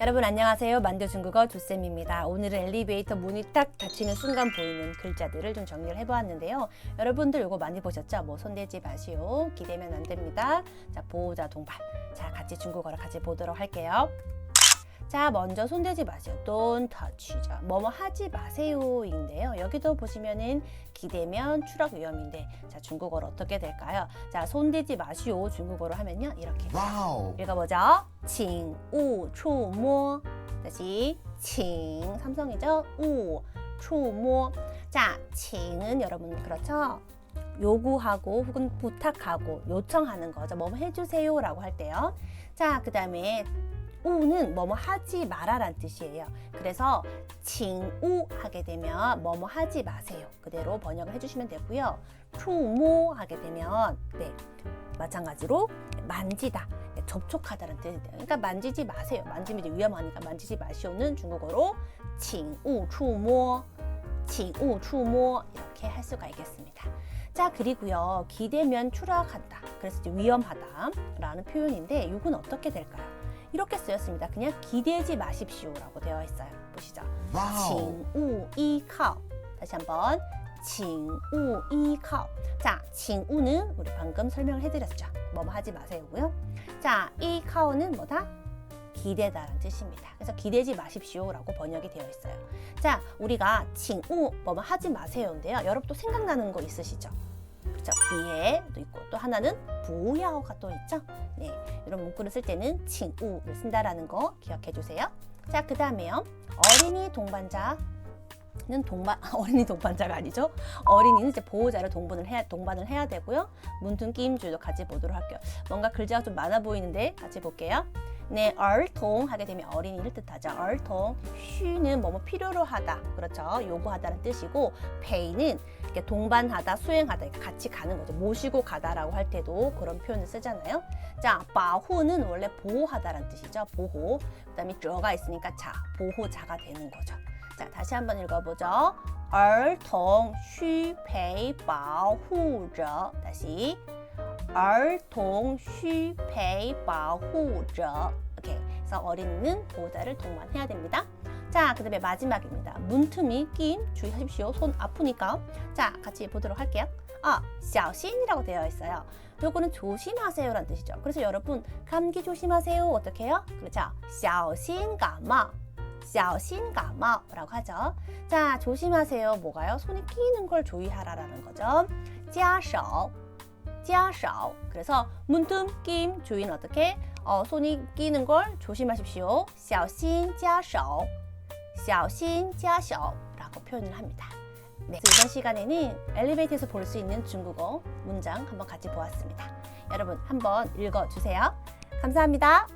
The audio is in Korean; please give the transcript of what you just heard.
여러분 안녕하세요. 만두 중국어 조쌤입니다. 오늘은 엘리베이터 문이 딱 닫히는 순간 보이는 글자들을 좀 정리를 해보았는데요. 여러분들 이거 많이 보셨죠? 뭐 손대지 마시오. 기대면 안 됩니다. 자 보호자 동반. 자 같이 중국어를 같이 보도록 할게요. 자 먼저 손대지 마세요. Don't touch죠. 뭐뭐 하지 마세요인데요. 여기도 보시면은 기대면 추락 위험인데 자 중국어로 어떻게 될까요? 자 손대지 마시오 중국어로 하면요 이렇게 와우. 읽어보죠. 请勿触摸. 다시 请 삼성이죠. 勿触摸. 자, 请은 여러분 그렇죠? 요구하고 혹은 부탁하고 요청하는 거죠. 뭐뭐 해주세요라고 할 때요. 자, 그 다음에 우는 뭐뭐 하지 마라란 뜻이에요. 그래서 칭우 하게 되면 뭐뭐 하지 마세요. 그대로 번역을 해주시면 되고요. 추모 하게 되면 네 마찬가지로 만지다, 네, 접촉하다는 뜻이 돼요. 그러니까 만지지 마세요. 만지면 이제 위험하니까 만지지 마시오는 중국어로 칭우 추모, 칭우 추모 이렇게 할 수가 있겠습니다. 자 그리고요 기대면 추락한다. 그래서 위험하다라는 표현인데 이건 어떻게 될까요? 이렇게 쓰였습니다. 그냥 기대지 마십시오라고 되어 있어요. 보시죠. 와우. 칭우이카오. 다시 한번 칭우이카오. 자, 칭우는 우리 방금 설명을 해드렸죠. 뭐뭐 하지 마세요고요. 자, 이카오는 뭐다? 기대다라는 뜻입니다. 그래서 기대지 마십시오라고 번역이 되어 있어요. 자, 우리가 칭우 뭐뭐 하지 마세요인데요. 여러분 또 생각나는 거 있으시죠? 그렇죠. 비에도 있고 또 하나는 부야오가 또 있죠. 네, 이런 문구를 쓸 때는 请勿를 쓴다라는 거 기억해 주세요. 자, 그 다음에요. 어린이 동반자 는 동반 어린이 동반자가 아니죠. 어린이는 이제 보호자를 동반을 해야 동반을 해야 되고요. 문둥 끼임줄도 같이 보도록 할게요. 뭔가 글자가 좀 많아 보이는데 같이 볼게요. 네, 얼통 하게 되면 어린이를 뜻하죠. 얼통. 쉬는 뭐뭐 필요로 하다. 그렇죠. 요구하다는 뜻이고 페이는 이렇게 동반하다, 수행하다 이렇게 같이 가는 거죠. 모시고 가다라고 할 때도 그런 표현을 쓰잖아요. 자, 바호는 원래 보호하다라는 뜻이죠. 보호. 그다음에 저가 있으니까 자, 보호자가 되는 거죠. 자, 다시 한번 읽어보죠. 儿童需被保护者. 다시. 儿童需被保护者. 오케이. 그래서 어린이는 보호자를 동반해야 됩니다. 자, 그 다음에 마지막입니다. 문틈이 끼임 주의하십시오. 손 아프니까. 자, 같이 보도록 할게요. 아, 小心이라고 되어 있어요. 요거는 조심하세요라는 뜻이죠. 그래서 여러분 감기 조심하세요. 어떻게 해요? 그렇죠. 小心感冒.小心感冒라고 하죠. 자, 조심하세요. 뭐가요? 손에 끼는 걸 조의하라라는 거죠. 加手.加手. 그래서 문틈 끼임 주의는 어떻게? 어, 손이 끼는 걸 조심하십시오. 小心加手. 샤오신 지아쇼라고 표현을 합니다. 네, 이번 시간에는 엘리베이터에서 볼 수 있는 중국어 문장 한번 같이 보았습니다. 여러분 한번 읽어주세요. 감사합니다.